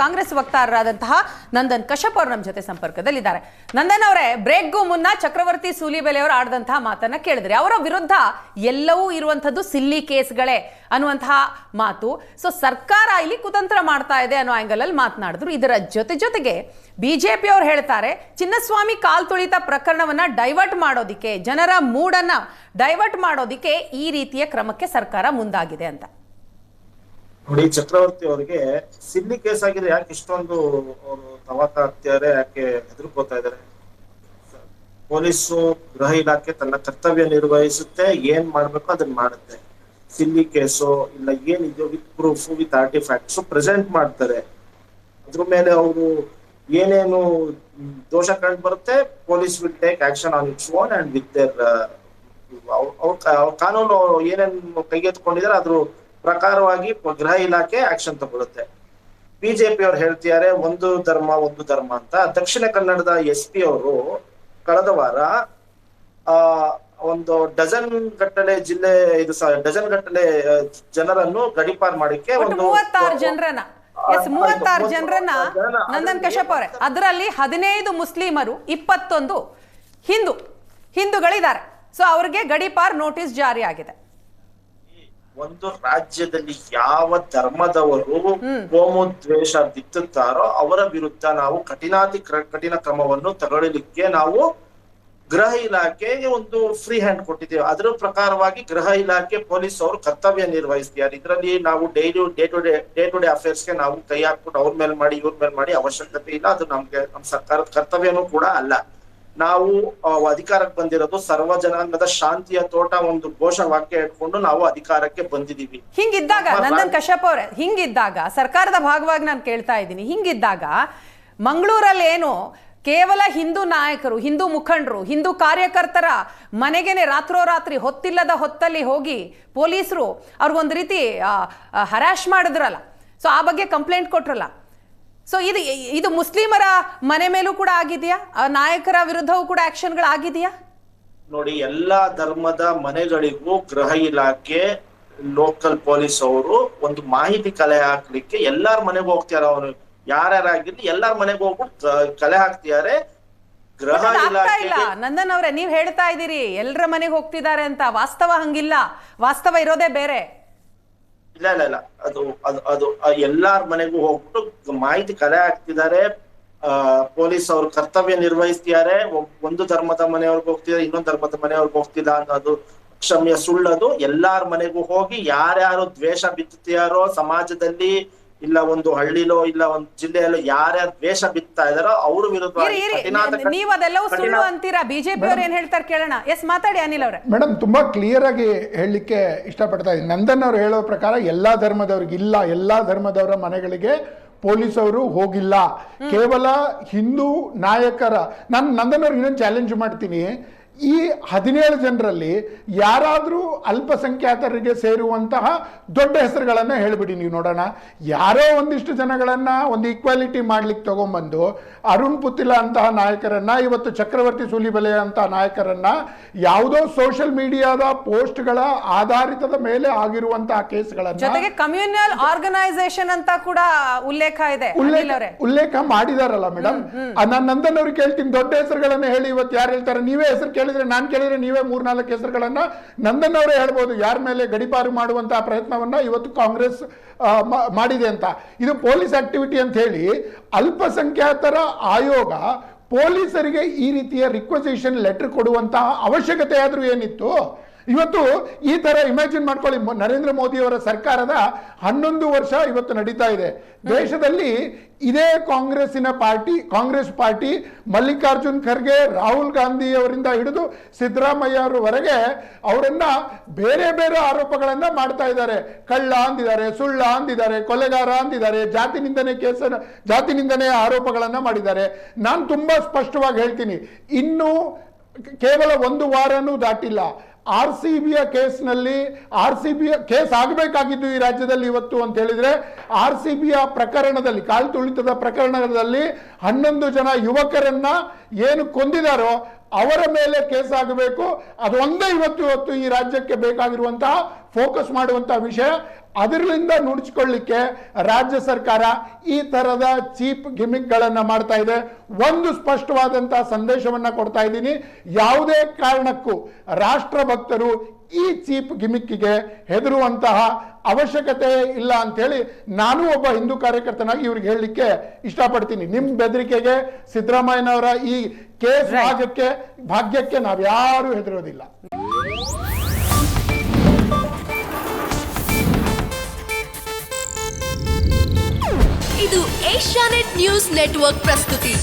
ಕಾಂಗ್ರೆಸ್ ವಕ್ತಾರರಾದಂತಹ ನಂದನ್ ಕಶ್ಯಪ್ ಅವರು ನಮ್ಮ ಜೊತೆ ಸಂಪರ್ಕದಲ್ಲಿದ್ದಾರೆ. ನಂದನ್ ಅವರೇ ಬ್ರೇಕ್ಗೂ ಮುನ್ನ ಚಕ್ರವರ್ತಿ ಸೂಲಿಬೆಲೆ ಅವರು ಆಡಿದಂತಹ ಮಾತನ್ನ ಕೇಳಿದ್ರಿ. ಅವರ ವಿರುದ್ಧ ಎಲ್ಲವೂ ಇರುವಂತದ್ದು ಸಿಲ್ಲಿ ಕೇಸ್ಗಳೇ ಅನ್ನುವಂತಹ ಮಾತು. ಸೊ ಸರ್ಕಾರ ಇಲ್ಲಿ ಕುತಂತ್ರ ಮಾಡ್ತಾ ಇದೆ ಅನ್ನೋ ಆಂಗಲ್ ಅಲ್ಲಿ ಮಾತನಾಡಿದ್ರು. ಇದರ ಜೊತೆ ಜೊತೆಗೆ ಬಿಜೆಪಿ ಅವರು ಹೇಳ್ತಾರೆ, ಚಿನ್ನಸ್ವಾಮಿ ಕಾಲ್ ತುಳಿತ ಪ್ರಕರಣವನ್ನ ಡೈವರ್ಟ್ ಮಾಡೋದಿಕ್ಕೆ, ಜನರ ಮೂಡನ್ನ ಡೈವರ್ಟ್ ಮಾಡೋದಿಕ್ಕೆ ಈ ರೀತಿಯ ಕ್ರಮಕ್ಕೆ ಸರ್ಕಾರ ಮುಂದಾಗಿದೆ ಅಂತ. ನೋಡಿ, ಚಕ್ರವರ್ತಿ ಅವರಿಗೆ ಸಿಲ್ಲಿ ಕೇಸ್ ಆಗಿದೆ ಯಾಕೆ ಇಷ್ಟೊಂದು ಅವರು ತವಾಕ ಆಗ್ತಿದ್ದಾರೆ ಯಾಕೆ ಹೆದರ್ಕೋತಾ ಇದ್ದಾರೆ ಪೊಲೀಸು, ಗೃಹ ಇಲಾಖೆ ತನ್ನ ಕರ್ತವ್ಯ ನಿರ್ವಹಿಸುತ್ತೆ, ಏನ್ ಮಾಡ್ಬೇಕು ಅದನ್ನ ಮಾಡುತ್ತೆ. ಸಿಲ್ಲಿ ಕೇಸು ಇಲ್ಲ ಏನಿದೆಯೋ with proof with artifacts present ಮಾಡ್ತಾರೆ. ಅದ್ರ ಮೇಲೆ ಅವರು ಏನೇನು ದೋಷ ಕಂಡು ಬರುತ್ತೆ, police will take action on its own and with their ಅವ್ರ ಕಾನೂನು ಏನೇನು ಕೈಗೆತ್ಕೊಂಡಿದ್ದಾರೆ ಅದ್ರ ಪ್ರಕಾರವಾಗಿ ಗೃಹ ಇಲಾಖೆ ಆಕ್ಷನ್ ತಗೊಳುತ್ತೆ. ಬಿಜೆಪಿ ಅವ್ರು ಹೇಳ್ತಿದ್ದಾರೆ ಒಂದು ಧರ್ಮ ಒಂದು ಧರ್ಮ ಅಂತ. ದಕ್ಷಿಣ ಕನ್ನಡದ ಎಸ್ ಪಿ ಅವರು ಕಳೆದ ವಾರ ಆ ಒಂದು ಡಜನ್ ಗಟ್ಟಲೆ ಜಿಲ್ಲೆ ಇದು ಡಜನ್ ಗಟ್ಟಲೆ ಜನರನ್ನು ಗಡಿಪಾರ್ ಮಾಡಿಕ್ಕೆ ಒಂದು ಮೂವತ್ತಾರು ಜನರನ್ನ. ಎಸ್ ಮೂವತ್ತಾರು ಜನರನ್ನ ನಂದನ್ ಕಶ್ಯಪ್ ಅವರೇ. ಅದರಲ್ಲಿ ಹದಿನೈದು ಮುಸ್ಲಿಮರು ಇಪ್ಪತ್ತೊಂದು ಹಿಂದೂ ಹಿಂದೂಗಳಿದ್ದಾರೆ. ಸೊ ಅವ್ರಿಗೆ ಗಡಿಪಾರ್ ನೋಟಿಸ್ ಜಾರಿ ಆಗಿದೆ. ಒಂದು ರಾಜ್ಯದಲ್ಲಿ ಯಾವ ಧರ್ಮದವರು ಕೋಮೋದ್ವೇಷ ಬಿತ್ತುತ್ತಾರೋ ಅವರ ವಿರುದ್ಧ ನಾವು ಕಠಿಣಾತಿ ಕಠಿಣ ಕ್ರಮವನ್ನು ತಗೊಳ್ಳಲಿಕ್ಕೆ ನಾವು ಗೃಹ ಇಲಾಖೆಗೆ ಒಂದು ಫ್ರೀ ಹ್ಯಾಂಡ್ ಕೊಟ್ಟಿದ್ದೇವೆ. ಅದರ ಪ್ರಕಾರವಾಗಿ ಗೃಹ ಇಲಾಖೆ ಪೊಲೀಸ್ ಅವರು ಕರ್ತವ್ಯ ನಿರ್ವಹಿಸ್ತಿದ್ದಾರೆ. ಇದರಲ್ಲಿ ನಾವು daily day to day day to day ಅಫೇರ್ಸ್ಗೆ ನಾವು ಕೈ ಹಾಕ್ಬಿಟ್ಟು ಅವ್ರ ಮೇಲೆ ಮಾಡಿ ಇವ್ರ ಮೇಲೆ ಮಾಡಿ ಅವಶ್ಯಕತೆ ಇಲ್ಲ. ಅದು ನಮ್ಗೆ ನಮ್ಮ ಸರ್ಕಾರದ ಕರ್ತವ್ಯನೂ ಕೂಡ ಅಲ್ಲ. ನಾವು ಅಧಿಕಾರಕ್ಕೆ ಬಂದಿರೋದು ಸರ್ವ ಜನಾಂಗದ ಶಾಂತಿಯ ತೋಟ ಒಂದು ಘೋಷ ವಾಕ್ಯ ಇಟ್ಕೊಂಡು ನಾವು ಅಧಿಕಾರಕ್ಕೆ ಬಂದಿದೀವಿ ಹಿಂಗಿದ್ದಾಗ ನಂದನ್ ಕಶ್ಯಪ್ ಅವರೇ ಹಿಂಗಿದ್ದಾಗ ಸರ್ಕಾರದ ಭಾಗವಾಗಿ ನಾನು ಕೇಳ್ತಾ ಇದ್ದೀನಿ. ಹಿಂಗಿದ್ದಾಗ ಮಂಗಳೂರಲ್ಲಿ ಏನು ಕೇವಲ ಹಿಂದೂ ನಾಯಕರು ಹಿಂದೂ ಮುಖಂಡರು ಹಿಂದೂ ಕಾರ್ಯಕರ್ತರ ಮನೆಗೇನೆ ರಾತ್ರೋರಾತ್ರಿ ಹೊತ್ತಿಲ್ಲದ ಹೊತ್ತಲ್ಲಿ ಹೋಗಿ ಪೊಲೀಸರು ಅವ್ರಿಗೊಂದು ರೀತಿ ಹರಾಶ್ ಮಾಡಿದ್ರಲ್ಲ. ಸೊ ಆ ಬಗ್ಗೆ ಕಂಪ್ಲೇಂಟ್ ಕೊಟ್ರಲ್ಲ. ಸೊ ಇದು ಇದು ಮುಸ್ಲಿಮರ ಮನೆ ಮೇಲೂ ಕೂಡ ಆಗಿದೆಯಾ? ಆ ನಾಯಕರ ವಿರುದ್ಧವೂ ಕೂಡ ಆಕ್ಷನ್ಗಳು ಆಗಿದೆಯಾ ನೋಡಿ ಎಲ್ಲಾ ಧರ್ಮದ ಮನೆಗಳಿಗೂ ಗೃಹ ಇಲಾಖೆ ಲೋಕಲ್ ಪೊಲೀಸ್ ಅವರು ಒಂದು ಮಾಹಿತಿ ಕಲೆ ಹಾಕ್ಲಿಕ್ಕೆ ಎಲ್ಲಾರ ಮನೆಗೂ ಹೋಗ್ತಿದಾರೆ ಅವರು. ಯಾರ್ಯಾರಾಗಿರ್ಲಿ ಎಲ್ಲಾರ ಮನೆಗೂ ಹೋಗ್ಬಿಟ್ಟು ಕಲೆ ಹಾಕ್ತಿದ್ದಾರೆ ಗೃಹ ಇಲಾಖೆ ನಂದನ್ ಅವ್ರೆ ನೀವ್ ಹೇಳ್ತಾ ಇದೀರಿ ಎಲ್ರ ಮನೆಗೆ ಹೋಗ್ತಿದ್ದಾರೆ ಅಂತ. ವಾಸ್ತವ ಹಂಗಿಲ್ಲ. ವಾಸ್ತವ ಇರೋದೇ ಬೇರೆ. ಇಲ್ಲ ಇಲ್ಲ ಇಲ್ಲ. ಅದು ಅದು ಅದು ಎಲ್ಲಾರ ಮನೆಗೂ ಹೋಗ್ಬಿಟ್ಟು ಮಾಹಿತಿ ಕಲೆ ಹಾಕ್ತಿದ್ದಾರೆ. ಆ, ಪೊಲೀಸ್ ಅವ್ರ ಕರ್ತವ್ಯ ನಿರ್ವಹಿಸ್ತಿದ್ದಾರೆ. ಒಂದು ಧರ್ಮದ ಮನೆಯವ್ರಿಗೆ ಹೋಗ್ತಿದ್ದಾರೆ, ಇನ್ನೊಂದು ಧರ್ಮದ ಮನೆಯವ್ರಿಗೆ ಹೋಗ್ತಿಲ್ಲ ಅನ್ನೋದು ಕ್ಷಮ್ಯ ಸುಳ್ಳದು. ಎಲ್ಲಾರ ಮನೆಗೂ ಹೋಗಿ ಯಾರ್ಯಾರು ದ್ವೇಷ ಬಿತ್ತುತ್ತಾರೋ ಸಮಾಜದಲ್ಲಿ ಇಲ್ಲ ಒಂದು ಹಳ್ಳಿಲೋ ಇಲ್ಲ ಒಂದು ಜಿಲ್ಲೆಯಲ್ಲೋ ಯಾರ್ಯಾರು ದ್ವೇಷ ಬಿತ್ತಾ ಇದಾರೋ ಅವ್ರ ವಿರುದ್ಧ ನೀವು ಅದೆಲ್ಲವೂ ಸುಳ್ಳು ಅಂತೀರಾ? ಬಿಜೆಪಿ ಅವ್ರು ಏನ್ ಹೇಳ್ತಾರೆ ಕೇಳೋಣ. ಎಸ್ ಮಾತಾಡಿ ಅನಿಲ್ ಅವ್ರೆ. ಮೇಡಮ್ ತುಂಬಾ ಕ್ಲಿಯರ್ ಆಗಿ ಹೇಳಲಿಕ್ಕೆ ಇಷ್ಟಪಡ್ತಾ ಇದ್ದೀನಿ. ನಂದನ್ ಅವ್ರು ಹೇಳೋ ಪ್ರಕಾರ ಎಲ್ಲಾ ಧರ್ಮದವ್ರಿಗೆ ಇಲ್ಲ. ಎಲ್ಲಾ ಧರ್ಮದವರ ಮನೆಗಳಿಗೆ ಪೊಲೀಸವರು ಹೋಗಿಲ್ಲ. ಕೇವಲ ಹಿಂದೂ ನಾಯಕರ ನಾನು ನಂದನ್ ಅವ್ರಿಗೆ ಇನ್ನೊಂದು ಚಾಲೆಂಜ್ ಮಾಡ್ತೀನಿ. ಈ ಹದಿನೇಳು ಜನರಲ್ಲಿ ಯಾರಾದರೂ ಅಲ್ಪಸಂಖ್ಯಾತರಿಗೆ ಸೇರುವಂತಹ ದೊಡ್ಡ ಹೆಸರುಗಳನ್ನು ಹೇಳಿಬಿಡಿ ನೀವು ನೋಡೋಣ. ಯಾರೋ ಒಂದಿಷ್ಟು ಜನಗಳನ್ನು ಒಂದು ಈಕ್ವಾಲಿಟಿ ಮಾಡ್ಲಿಕ್ಕೆ ತೊಗೊಂಬಂದು ಅರುಣ್ ಪುತಿಲ ಅಂತಹ ನಾಯಕರನ್ನ ಇವತ್ತು ಚಕ್ರವರ್ತಿ ಸೂಲಿಬೆಲೆ ಅಂತಹ ನಾಯಕರನ್ನ ಯಾವುದೋ ಸೋಷಿಯಲ್ ಮೀಡಿಯಾದ ಪೋಸ್ಟ್ಗಳ ಆಧಾರಿತದ ಮೇಲೆ ಆಗಿರುವಂತಹ ಕೇಸ್ಗಳನ್ನು ಜೊತೆಗೆ ಕಮ್ಯುನಲ್ ಆರ್ಗನೈಸೇಷನ್ ಅಂತ ಕೂಡ ಉಲ್ಲೇಖ ಇದೆ ಉಲ್ಲೇಖ ಮಾಡಿದಾರಲ್ಲ ಮೇಡಮ್ ನಾನು ನಂದನ್ ಅವ್ರಿಗೆ ಕೇಳ್ತೀನಿ ದೊಡ್ಡ ಹೆಸರುಗಳನ್ನು ಹೇಳಿ ಇವತ್ತು ಯಾರು ಹೇಳ್ತಾರೆ? ನೀವೇ ಹೆಸರು ಕೇಳಿದ್ರೆ ನಾನು ಕೇಳಿದ್ರೆ ನೀವೇ ಮೂರ್ನಾಲ್ಕು ಹೆಸರುಗಳನ್ನು ನಂದನ್ ಅವರೇ ಹೇಳ್ಬೋದು. ಯಾರ ಮೇಲೆ ಗಡಿಪಾರು ಮಾಡುವಂತಹ ಪ್ರಯತ್ನವನ್ನ ಇವತ್ತು ಕಾಂಗ್ರೆಸ್ ಮಾಡಿದೆ ಅಂತ. ಇದು ಪೊಲೀಸ್ ಆಕ್ಟಿವಿಟಿ ಅಂತ ಹೇಳಿ ಅಲ್ಪಸಂಖ್ಯಾತರ ಆಯೋಗ ಪೊಲೀಸರಿಗೆ ಈ ರೀತಿಯ ರಿಕ್ವೆಸೇಷನ್ ಲೆಟರ್ ಕೊಡುವಂತಹ ಅವಶ್ಯಕತೆ ಆದರೂ ಏನಿತ್ತು? ಇವತ್ತು ಈ ತರ ಇಮ್ಯಾಜಿನ್ ಮಾಡ್ಕೊಳ್ಳಿ ನರೇಂದ್ರ ಮೋದಿ ಅವರ ಸರ್ಕಾರದ ಹನ್ನೊಂದು ವರ್ಷ ಇವತ್ತು ನಡೀತಾ ಇದೆ. ದೇಶದಲ್ಲಿ ಇದೇ ಕಾಂಗ್ರೆಸ್ಸಿನ ಪಾರ್ಟಿ ಕಾಂಗ್ರೆಸ್ ಪಾರ್ಟಿ ಮಲ್ಲಿಕಾರ್ಜುನ್ ಖರ್ಗೆ ರಾಹುಲ್ ಗಾಂಧಿ ಅವರಿಂದ ಹಿಡಿದು ಸಿದ್ದರಾಮಯ್ಯ ಅವರವರೆಗೆ ಅವರನ್ನ ಬೇರೆ ಬೇರೆ ಆರೋಪಗಳನ್ನು ಮಾಡ್ತಾ ಇದ್ದಾರೆ. ಕಳ್ಳ ಅಂದಿದ್ದಾರೆ ಸುಳ್ಳ ಅಂದಿದ್ದಾರೆ ಕೊಲೆಗಾರ ಅಂದಿದ್ದಾರೆ ಜಾತಿ ನಿಂದನೆ ಕೇಸ ಜಾತಿ ನಿಂದನೆ ಆರೋಪಗಳನ್ನ ಮಾಡಿದ್ದಾರೆ. ನಾನು ತುಂಬಾ ಸ್ಪಷ್ಟವಾಗಿ ಹೇಳ್ತೀನಿ ಇನ್ನು ಕೇವಲ ಒಂದು ವಾರನೂ ದಾಟಿಲ್ಲ. ಆರ್ ಸಿ ಬಿಯ ಕೇಸ್ನಲ್ಲಿ ಆರ್ ಸಿ ಬಿಯ ಕೇಸ್ ಆಗಬೇಕಾಗಿದ್ದು ಈ ರಾಜ್ಯದಲ್ಲಿ ಇವತ್ತು ಅಂತ ಹೇಳಿದ್ರೆ ಆರ್ ಸಿ ಬಿಯ ಪ್ರಕರಣದಲ್ಲಿ ಕಾಲ್ ತುಳಿತದ ಪ್ರಕರಣದಲ್ಲಿ ಹನ್ನೊಂದು ಜನ ಯುವಕರನ್ನ ಏನು ಕೊಂದಿದಾರೋ ಅವರ ಮೇಲೆ ಕೇಸ್ ಆಗಬೇಕು. ಅದು ಒಂದೇ ಇವತ್ತು ಇವತ್ತು ಈ ರಾಜ್ಯಕ್ಕೆ ಬೇಕಾಗಿರುವಂತಹ ಫೋಕಸ್ ಮಾಡುವಂತಹ ವಿಷಯ. ಅದರಿಂದ ನುಡಿಸ್ಕೊಳ್ಳಿಕ್ಕೆ ರಾಜ್ಯ ಸರ್ಕಾರ ಈ ತರದ ಚೀಪ್ ಗಿಮಿಕ್ಗಳನ್ನು ಮಾಡ್ತಾ ಇದೆ. ಒಂದು ಸ್ಪಷ್ಟವಾದಂತಹ ಸಂದೇಶವನ್ನ ಕೊಡ್ತಾ ಇದ್ದೀನಿ. ಯಾವುದೇ ಕಾರಣಕ್ಕೂ ರಾಷ್ಟ್ರಭಕ್ತರು ಈ ಚೀಪ್ ಗಿಮಿಕ್ಕಿಗೆ ಹೆದರುವಂತಹ ಅವಶ್ಯಕತೆ ಇಲ್ಲ ಅಂಥೇಳಿ ಹೇಳಿ ನಾನು ಒಬ್ಬ ಹಿಂದೂ ಕಾರ್ಯಕರ್ತನಾಗಿ ಇವ್ರಿಗೆ ಹೇಳಲಿಕ್ಕೆ ಇಷ್ಟಪಡ್ತೀನಿ. ನಿಮ್ಮ ಬೆದರಿಕೆಗೆ ಸಿದ್ದರಾಮಯ್ಯನವರ ಈ ಕೇಸ್. ಭಾಗಕ್ಕೆ ಭಾಗ್ಯಕ್ಕೆ ನಾವ್ಯಾರೂ ಹೆದರೋದಿಲ್ಲ. ಇದು ಏಷ್ಯಾನೆಟ್ ನ್ಯೂಸ್ ನೆಟ್ವರ್ಕ್ ಪ್ರಸ್ತುತಿ.